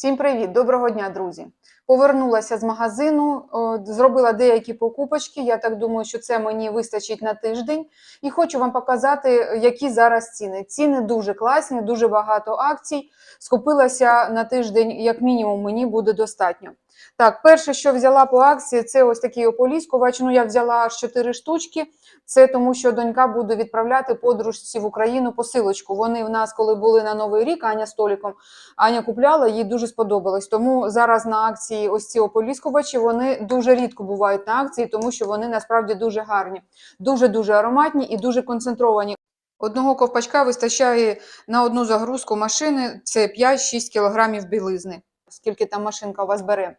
Всім привіт, доброго дня, друзі. Повернулася з магазину, зробила деякі покупочки. Я так думаю, що це мені вистачить на тиждень. І хочу вам показати, які зараз ціни. Ціни дуже класні, дуже багато акцій. Скупилася на тиждень, як мінімум, мені буде достатньо. Так, перше, що взяла по акції, це ось такий ополіскувач. Ну, я взяла аж 4 штучки. Це тому, що донька буде відправляти подружці в Україну посилочку. Вони в нас, коли були на Новий рік, Аня з Толіком, Аня купляла, їй дуже сподобалось. Тому зараз на акції ось ці ополіскувачі вони дуже рідко бувають на акції, тому що вони насправді дуже гарні, дуже дуже ароматні і дуже концентровані. Одного ковпачка вистачає на одну загрузку машини. Це 5-6 кілограмів білизни. Скільки там машинка у вас бере.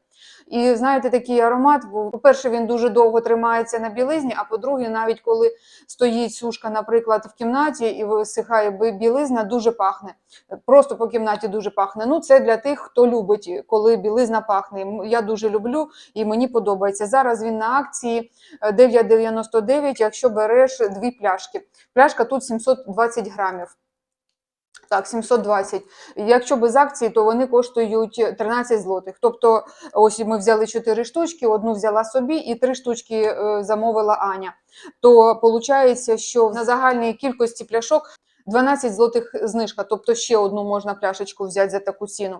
І знаєте, такий аромат, бо, по-перше, він дуже довго тримається на білизні, а по-друге, навіть коли стоїть сушка, наприклад, в кімнаті і висихає бі- білизна, дуже пахне. Просто по кімнаті дуже пахне. Ну, це для тих, хто любить, коли білизна пахне. Я дуже люблю і мені подобається. Зараз він на акції е, 9,99, якщо береш дві пляшки. Пляшка тут 720 грамів. Так, 720. Якщо без акції, то вони коштують 13 злотих. Тобто, ось ми взяли 4 штучки, одну взяла собі і 3 штучки е, замовила Аня. То виходить, що на загальній кількості пляшок 12 злотих знижка, тобто ще одну можна пляшечку взяти за таку ціну.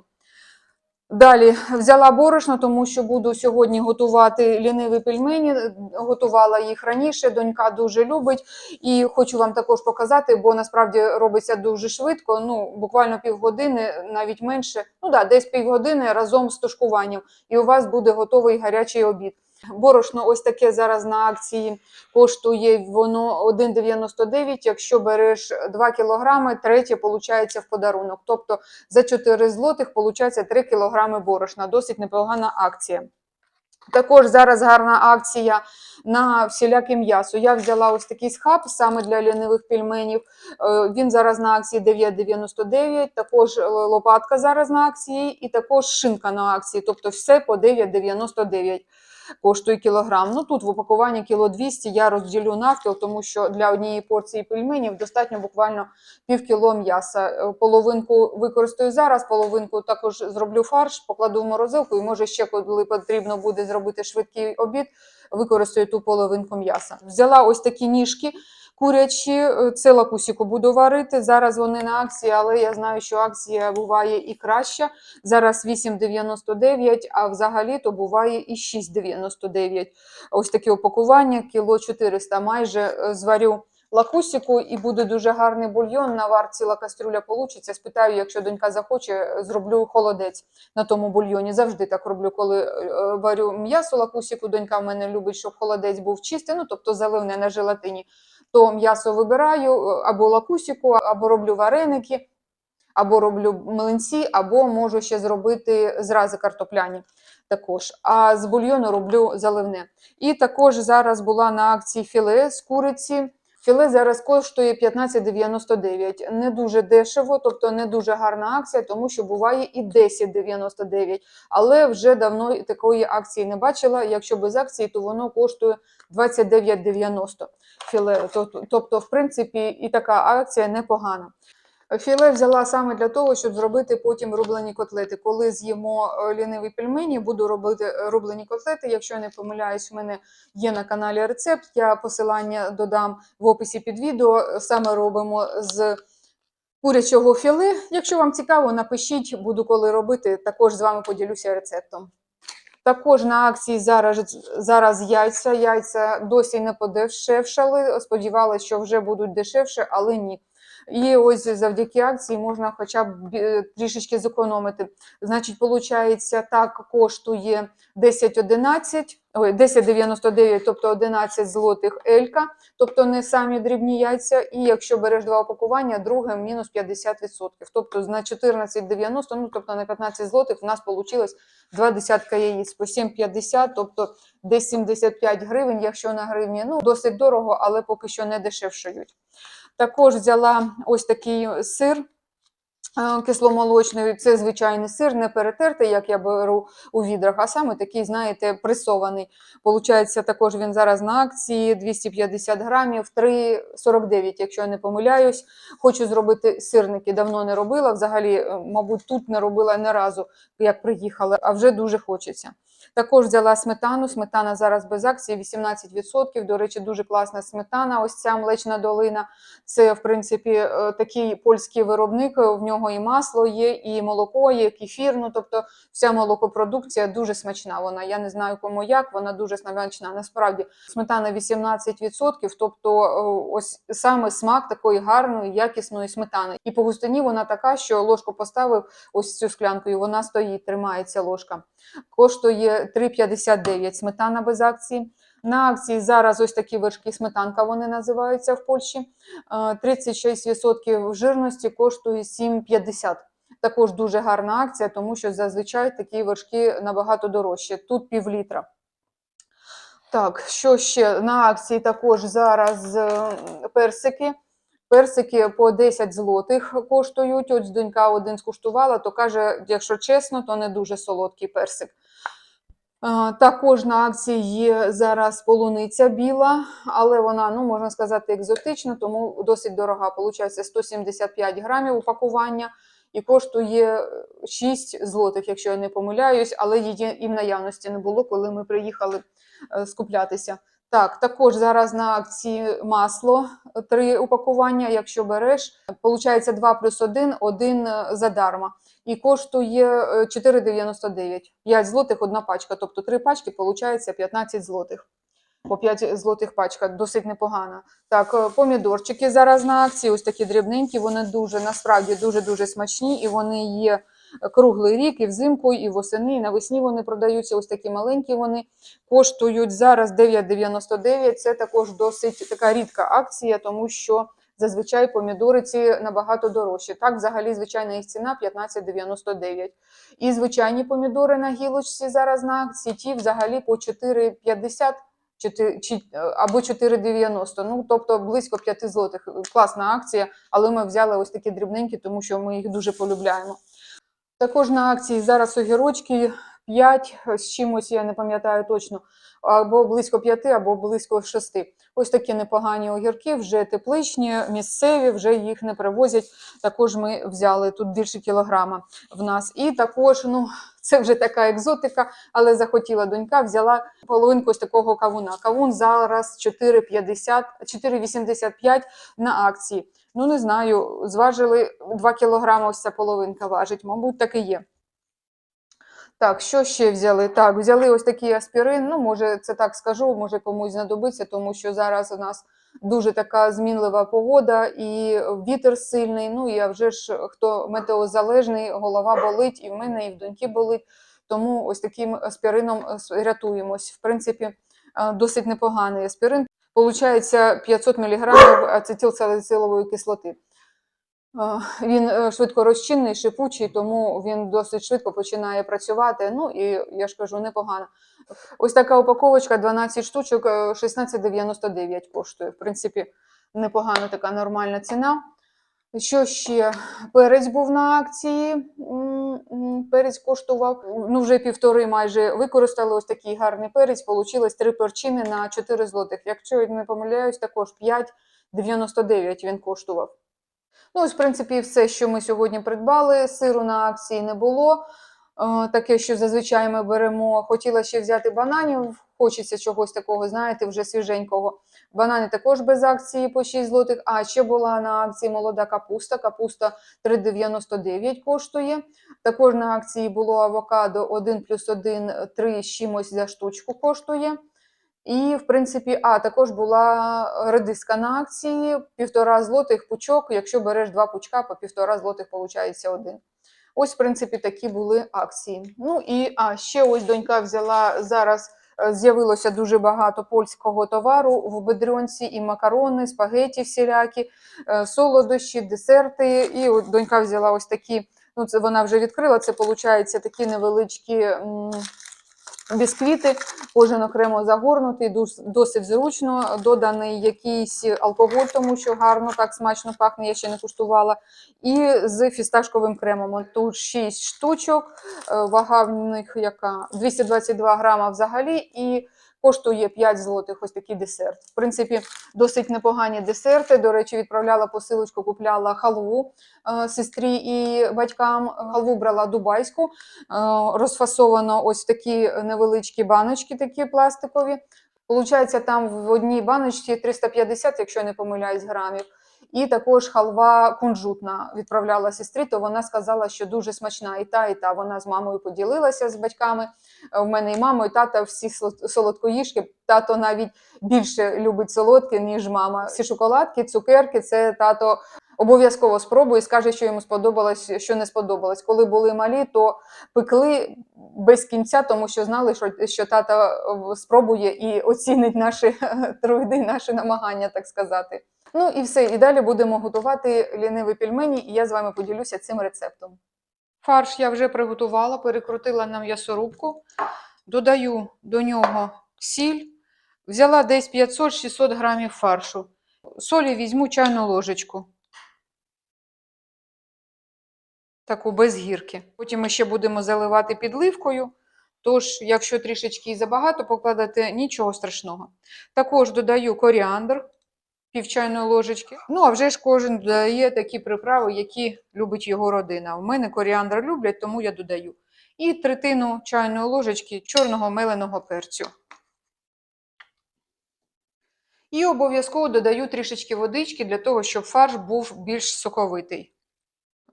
Далі взяла борошно, тому що буду сьогодні готувати ліниві пельмені. Готувала їх раніше. Донька дуже любить, і хочу вам також показати, бо насправді робиться дуже швидко. Ну буквально півгодини, навіть менше. Ну да, десь півгодини разом з тушкуванням, і у вас буде готовий гарячий обід. Борошно ось таке зараз на акції коштує воно 1,99. Якщо береш 2 кілограми, третє получається в подарунок. Тобто за 4 злотих получається 3 кілограми борошна. Досить непогана акція. Також зараз гарна акція на всіляке м'ясо. Я взяла ось такий схаб саме для лінивих пельменів. Е, Він зараз на акції 9,99. Також лопатка зараз на акції, і також шинка на акції. Тобто все по 9,99 коштує кілограм. Ну тут в упакуванні кіло 200 я розділю навпіл, тому що для однієї порції пельменів достатньо буквально пів кіло м'яса. Е, Половинку використаю зараз, половинку також зроблю фарш, покладу в морозилку, і може ще коли потрібно буде зробити швидкий обід, використаю ту половинку м'яса. Взяла ось такі ніжки. Курячі, е, це лакусіку буду варити. Зараз вони на акції, але я знаю, що акція буває і краща. Зараз 8,99, а взагалі то буває і 6,99. Ось таке опакування, кіло 400 майже е, зварю лакусіку і буде дуже гарний бульйон. На вар ціла кастрюля получиться. Спитаю, якщо донька захоче, е, зроблю холодець на тому бульйоні. Завжди так роблю, коли варю м'ясо лакусіку. Донька в мене любить, щоб холодець був чистий, ну тобто заливне на желатині. То м'ясо вибираю е, або лакусіку, або роблю вареники, або роблю млинці, або можу ще зробити зрази картопляні. Також, а з бульйону роблю заливне. І також зараз була на акції філе з куриці. Філе зараз коштує 15,99. Не дуже дешево, тобто не дуже гарна акція, тому що буває і 10,99. Але вже давно такої акції не бачила. Якщо без акції, то воно коштує 29,90 філе. Тобто, в принципі, і така акція непогана. Філе взяла саме для того, щоб зробити потім рублені котлети. Коли з'їмо е, ліниві пельмені, буду робити е, рублені котлети. Якщо я не помиляюсь, в мене є на каналі рецепт. Я посилання додам в описі під відео. Саме робимо з курячого філе. Якщо вам цікаво, напишіть, буду коли робити. Також з вами поділюся рецептом. Також на акції зараз, зараз яйця. Яйця досі не подешевшали. Сподівалися, що вже будуть дешевше, але ні. І ось завдяки акції можна хоча б трішечки зекономити. Значить, виходить, так коштує 10,11, ой, 10,99, тобто 11 злотих елька, тобто не самі дрібні яйця. І якщо береш два опакування, друге мінус 50%. Тобто на 14,90, ну тобто на 15 злотих, в нас вийшло два десятка яєць по 7,50, тобто десь 75 гривень, якщо на гривні. Ну, досить дорого, але поки що не дешевшають. Також взяла ось такий сир Кисломолочний це звичайний сир, не перетертий, як я беру у відрах, а саме такий, знаєте, пресований. Получається, також він зараз на акції 250 грамів, 3,49, якщо я не помиляюсь. Хочу зробити сирники, давно не робила. Взагалі, е, мабуть, тут не робила ні разу, як приїхала, а вже дуже хочеться. Також взяла сметану. Сметана зараз без акції 18%. До речі, дуже класна сметана. Ось ця млечна долина. Це, в принципі, е, такий польський виробник. В нього і масло є, і молоко є, кефір. Ну, тобто, вся молокопродукція дуже смачна. Вона я не знаю кому як. Вона дуже смачна. Насправді сметана 18%, тобто е, ось саме смак такої гарної, якісної сметани. І по густині вона така, що ложку поставив ось цю склянку, і вона стоїть, тримається ложка. Коштує 3,59 сметана без акції. На акції зараз ось такі вершки сметанка вони називаються в Польщі. Е, 36% жирності коштує 7,50. Також дуже гарна акція, тому що зазвичай такі вершки набагато дорожчі. Тут пів літра. Так, що ще на акції також зараз е, персики. Персики по 10 злотих коштують. Ось донька один скуштувала, то каже, якщо чесно, то не дуже солодкий персик. Е, Також на акції зараз полуниця біла, але вона, ну можна сказати, екзотична, тому досить дорога. Получається 175 грамів упакування і коштує 6 злотих, якщо я не помиляюсь, але її і в наявності не було, коли ми приїхали е, скуплятися. Так, також зараз на акції масло, три упакування. Якщо береш, получається 2 плюс 1, один е, задарма. І коштує е, 4,99. 5 злотих одна пачка. Тобто три пачки, получається 15 злотих. По 5 злотих пачка, досить непогана. Так, е, помідорчики зараз на акції, ось такі дрібненькі, вони дуже, насправді, дуже-дуже смачні, і вони є круглий рік, і взимку, і восени, і навесні вони продаються. Ось такі маленькі вони коштують зараз 9,99. Це також досить така рідка акція, тому що зазвичай помідори ці набагато дорожчі. Так, взагалі, звичайна їх ціна 15,99. І звичайні помідори на гілочці зараз на акції, ті взагалі по 4,50 чотири- чи- або 4,90. Ну, тобто близько 5 злотих. Класна акція, але ми взяли ось такі дрібненькі, тому що ми їх дуже полюбляємо. Також на акції зараз огірочки 5 з чимось, я не пам'ятаю точно, або близько 5, або близько 6. Ось такі непогані огірки, вже тепличні, місцеві, вже їх не привозять. Також ми взяли тут більше кілограма в нас. І також, ну, це вже така екзотика, але захотіла донька, взяла половинку ось такого кавуна. Кавун зараз 4,50, 4,85 на акції. Ну, не знаю, зважили 2 кілограми, ось ця половинка важить, мабуть, так і є. Так, що ще взяли? Так, взяли ось такий аспірин. Ну, може, це так скажу, може комусь знадобиться, тому що зараз у нас дуже така змінлива погода і вітер сильний. Ну а вже ж хто метеозалежний, голова болить, і в мене, і в доньки болить. Тому ось таким аспірином е, рятуємось. В принципі, е, досить непоганий аспірин. Получається 500 мг ацетилсалицилової кислоти. Е, Він е, швидко розчинний, шипучий, тому він досить швидко починає працювати. Ну і я ж кажу, непогано. Ось така упаковочка 12 штучок, е, 16,99 коштує. В принципі, непогана така нормальна ціна. Що ще? Перець був на акції. Перець коштував ну вже півтори майже використали ось такий гарний перець. Получилось три перчини на 4 злотих. Якщо я не помиляюсь, також 5,99 він коштував. Ну, ось, в принципі, все, що ми сьогодні придбали. Сиру на акції не було. Е, Таке, що зазвичай ми беремо. Хотіла ще взяти бананів. Хочеться чогось такого, знаєте, вже свіженького. Банани також без акції по 6 злотих. А ще була на акції молода капуста. Капуста 3,99 коштує. Також на акції було авокадо 1 плюс 1, 3 з чимось за штучку коштує. І, в принципі, а також була редиска на акції, півтора злотих пучок. Якщо береш два пучка, по півтора злотих виходить один. Ось, в принципі, такі були акції. Ну і а ще ось донька взяла зараз. е, З'явилося дуже багато польського товару в бедрьонці, і макарони, спагеті всілякі, е, солодощі, десерти. І от донька взяла ось такі. Ну, це вона вже відкрила. Це виходить такі невеличкі Бісквіти, кожен окремо загорнутий, досить зручно. Доданий якийсь алкоголь, тому що гарно так смачно пахне, я ще не куштувала. І з фісташковим кремом. Тут 6 штучок, е, вага в них яка 222 грама взагалі, і коштує 5 злотих ось такий десерт. В принципі, досить непогані десерти. До речі, відправляла посилочку, купляла халву е, сестрі і батькам. Халву брала дубайську, е, розфасовано ось такі невеличкі баночки, такі пластикові. Получається, там в одній баночці 350, якщо я не помиляюсь, грамів. І також халва кунжутна відправляла сестрі, то вона сказала, що дуже смачна і та, і та. Вона з мамою поділилася з батьками. У мене і мама, і тата всі солодкоїжки. Тато навіть більше любить солодке, ніж мама. Всі шоколадки, цукерки це тато обов'язково спробує скаже, що йому сподобалось, що не сподобалось. Коли були малі, то пекли без кінця, тому що знали, що, що тата е, спробує і оцінить наші труди, наші намагання, так сказати. Ну і все. І далі будемо готувати ліниві пельмені, і я з вами поділюся цим рецептом. Фарш я вже приготувала, перекрутила на м'ясорубку. Додаю до нього сіль. Взяла десь 500-600 грамів фаршу. Солі візьму чайну ложечку. Таку без гірки. Потім ми ще будемо заливати підливкою. Тож, якщо трішечки і забагато покладати, нічого страшного. Також додаю коріандр пів чайної ложечки. Ну, а вже ж кожен додає такі приправи, які любить його родина. У мене коріандр люблять, тому я додаю. І третину чайної ложечки чорного меленого перцю. І обов'язково додаю трішечки водички для того, щоб фарш був більш соковитий.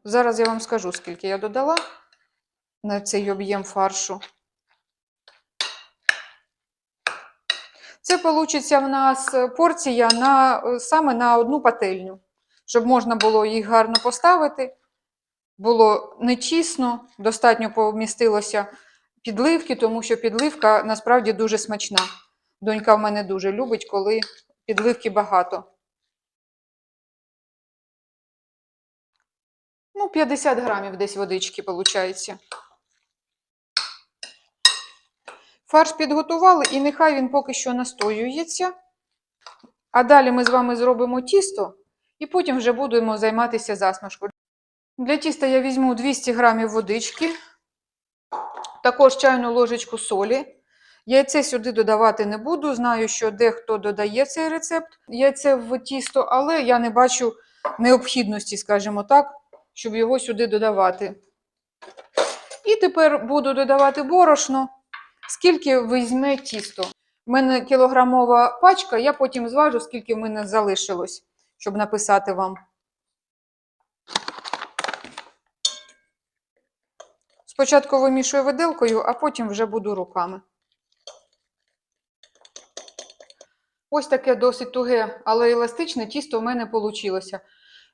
Зараз я вам скажу, скільки я додала на цей об'єм фаршу. Це вийде в нас порція на, саме на одну пательню, щоб можна було їх гарно поставити. Було не тісно, достатньо помістилося підливки, тому що підливка насправді дуже смачна. Донька в мене дуже любить, коли підливки багато. Ну, 50 грамів десь водички виходить. Фарш підготували, і нехай він поки що настоюється. А далі ми з вами зробимо тісто, і потім вже будемо займатися засмажкою. Для тіста я візьму 200 грамів водички, також чайну ложечку солі. Яйце сюди додавати не буду. Знаю, що дехто додає цей рецепт яйце в тісто, але я не бачу необхідності, скажімо так, щоб його сюди додавати. І тепер буду додавати борошно. Скільки візьме тісто? У мене кілограмова пачка, я потім зважу, скільки в мене залишилось, щоб написати вам. Спочатку вимішую виделкою, а потім вже буду руками. Ось таке досить туге, але еластичне тісто в мене вийшло.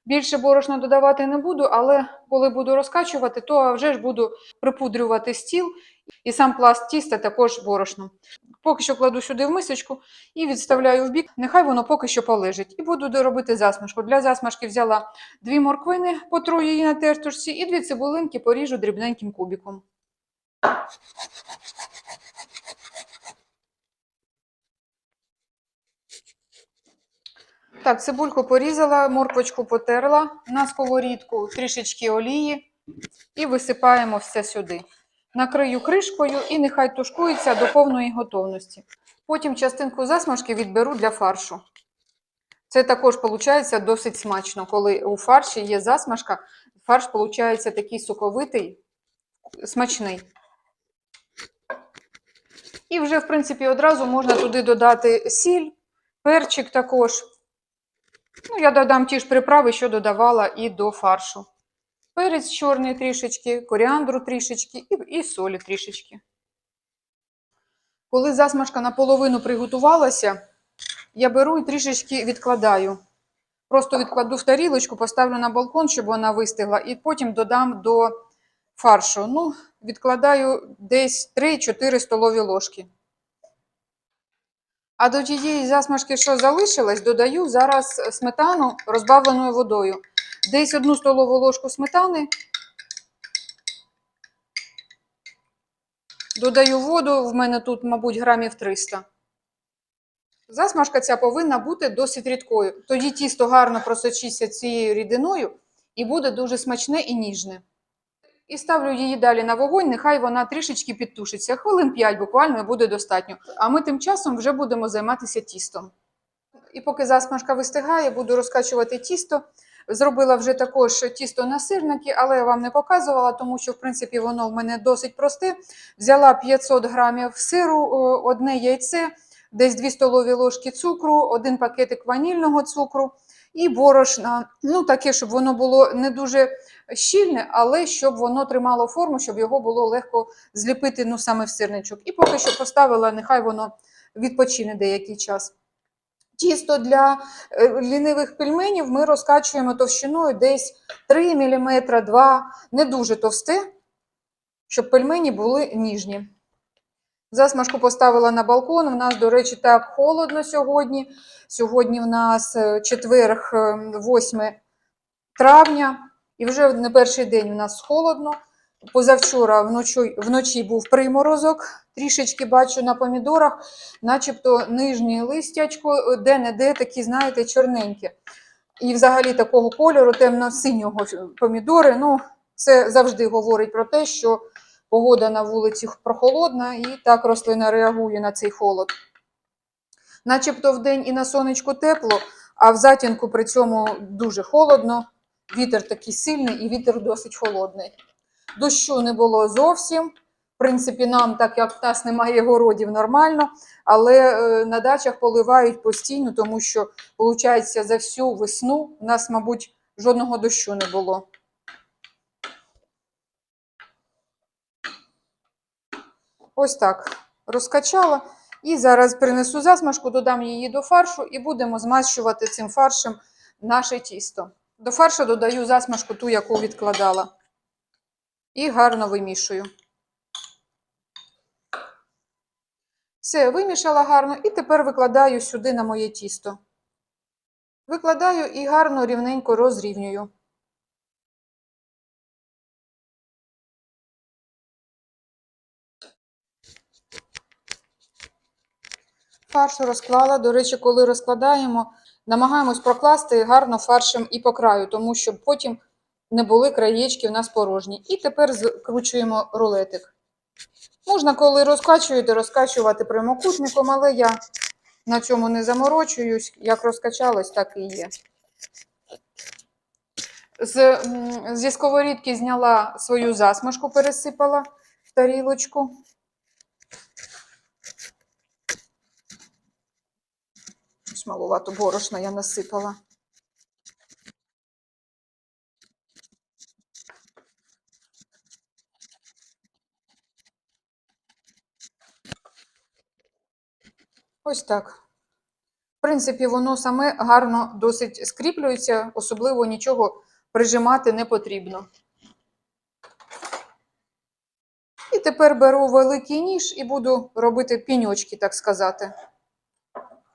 Більше борошна додавати не буду, але коли буду розкачувати, то вже ж буду припудрювати стіл і сам пласт тіста також борошном. Поки що кладу сюди в мисочку і відставляю в бік. Нехай воно поки що полежить. І буду робити засмажку. Для засмажки взяла дві морквини, потру її на тертушці, і дві цибулинки поріжу дрібненьким кубиком. Так, цибульку порізала, морквочку потерла на сковорідку, трішечки олії і висипаємо все сюди. Накрию кришкою і нехай тушкується до повної готовності. Потім частинку засмажки відберу для фаршу. Це також виходить досить смачно, коли у фарші є засмажка, фарш виходить такий соковитий, смачний. І вже, в принципі, одразу можна туди додати сіль, перчик також. Ну, я додам ті ж приправи, що додавала і до фаршу. Перець чорний трішечки, коріандру трішечки і, і солі трішечки. Коли засмажка наполовину приготувалася, я беру і трішечки відкладаю. Просто відкладу в тарілочку, поставлю на балкон, щоб вона вистигла, і потім додам до фаршу. Ну, відкладаю десь 3-4 столові ложки. А до тієї засмажки, що залишилось, додаю зараз сметану розбавленою водою. Десь одну столову ложку сметани. Додаю воду, в мене тут, мабуть, грамів 300. Засмажка ця повинна бути досить рідкою. Тоді тісто гарно просочиться цією рідиною і буде дуже смачне і ніжне. І ставлю її далі на вогонь, нехай вона трішечки підтушиться. Хвилин 5 буквально буде достатньо. А ми тим часом вже будемо займатися тістом. І поки засмажка вистигає, буду розкачувати тісто. Зробила вже також тісто на сирники, але я вам не показувала, тому що в принципі воно в мене досить просте. Взяла 500 грамів сиру, одне яйце, десь 2 столові ложки цукру, один пакетик ванільного цукру і борошна. Ну, таке, щоб воно було не дуже щільне, але щоб воно тримало форму, щоб його було легко зліпити ну, саме в сирничок. І поки що поставила, нехай воно відпочине деякий час. Тісто для е, лінивих пельменів ми розкачуємо товщиною десь 3 мм, 2 не дуже товсте, щоб пельмені були ніжні. Засмажку поставила на балкон. У нас, до речі, так холодно сьогодні. Сьогодні в нас е, четверг, е, 8 травня, і вже не перший день у нас холодно. Позавчора вночі, вночі був приморозок, трішечки бачу на помідорах, начебто нижнє листячко, де-не-де такі, знаєте, чорненькі. І взагалі такого кольору темно-синього помідори. Ну, це завжди говорить про те, що погода на вулиці прохолодна, і так рослина реагує на цей холод. Начебто вдень і на сонечку тепло, а в затінку при цьому дуже холодно. Вітер такий сильний і вітер досить холодний. Дощу не було зовсім. В принципі, нам, так як в нас немає городів, нормально, але е, на дачах поливають постійно, тому що, виходить, за всю весну у нас, мабуть, жодного дощу не було. Ось так розкачала. І зараз принесу засмажку, додам її до фаршу і будемо змащувати цим фаршем наше тісто. До фаршу додаю засмажку ту, яку відкладала. І гарно вимішую. Все, вимішала гарно, і тепер викладаю сюди на моє тісто. Викладаю і гарно рівненько розрівнюю. Фарш розклала. До речі, коли розкладаємо, намагаємось прокласти гарно фаршем і по краю, тому щоб потім не були краєчки в нас порожні. І тепер закручуємо рулетик. Можна, коли розкачуєте, розкачувати прямокутником, але я на цьому не заморочуюсь. Як розкачалось, так і є. З, зі сковорідки зняла свою засмажку, пересипала в тарілочку. Щось малувато борошна я насипала. Ось так. В принципі, воно саме гарно досить скріплюється, особливо нічого прижимати не потрібно. І тепер беру великий ніж і буду робити піньочки, так сказати.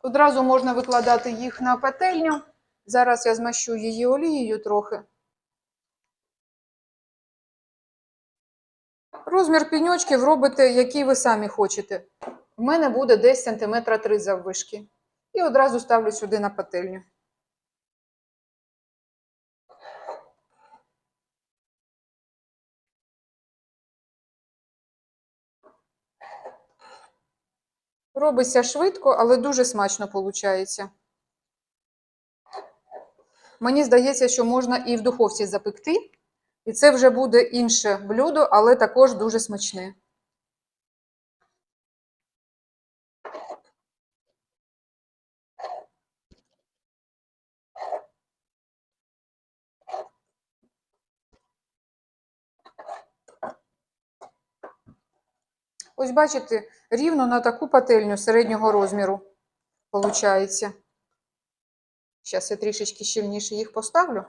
Одразу можна викладати їх на петельню. Зараз я змащу її олією трохи. Розмір піньочків робите, який ви самі хочете. У мене буде десь сантиметра 3 заввишки. І одразу ставлю сюди на пательню. Робиться швидко, але дуже смачно виходить. Мені здається, що можна і в духовці запекти. І це вже буде інше блюдо, але також дуже смачне. Ось бачите, рівно на таку пательню середнього розміру виходить. Зараз я трішечки щільніше їх поставлю.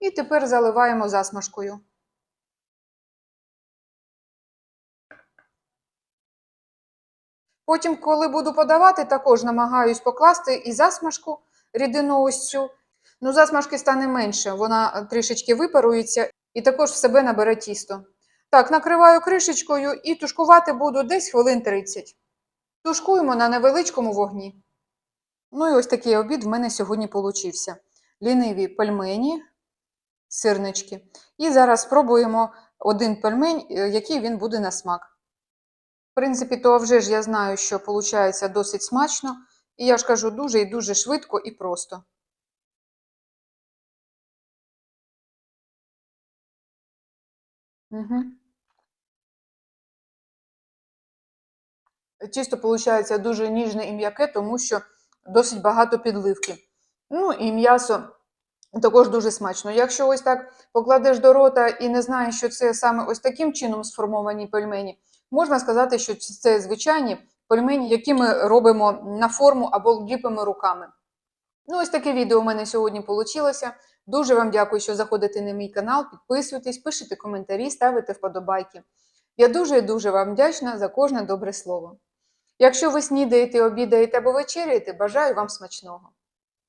І тепер заливаємо засмажкою. Потім, коли буду подавати, також намагаюсь покласти і засмажку рідину ось цю. Ну, засмажки стане менше, вона трішечки випарується і також в себе набере тісто. Так, накриваю кришечкою і тушкувати буду десь хвилин 30. Тушкуємо на невеличкому вогні. Ну і ось такий обід в мене сьогодні получився. Ліниві пельмені, сирнички. І зараз спробуємо один пельмень, е, який він буде на смак. В принципі, то вже ж я знаю, що виходить досить смачно. І я ж кажу, дуже і дуже швидко і просто. Угу. Тісто виходить дуже ніжне і м'яке, тому що досить багато підливки. Ну і м'ясо також дуже смачно. Якщо ось так покладеш до рота і не знаєш, що це саме ось таким чином сформовані пельмені, можна сказати, що це звичайні пельмені, які ми робимо на форму або ліпимо руками. Ну, ось таке відео у мене сьогодні вийшло. Дуже вам дякую, що заходите на мій канал, підписуйтесь, пишете коментарі, ставите вподобайки. Я дуже і дуже вам вдячна за кожне добре слово. Якщо ви снідаєте, обідаєте або вечеряєте, бажаю вам смачного.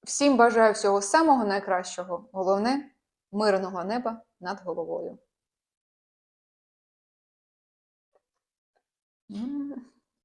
Всім бажаю всього самого найкращого. Головне мирного неба над головою.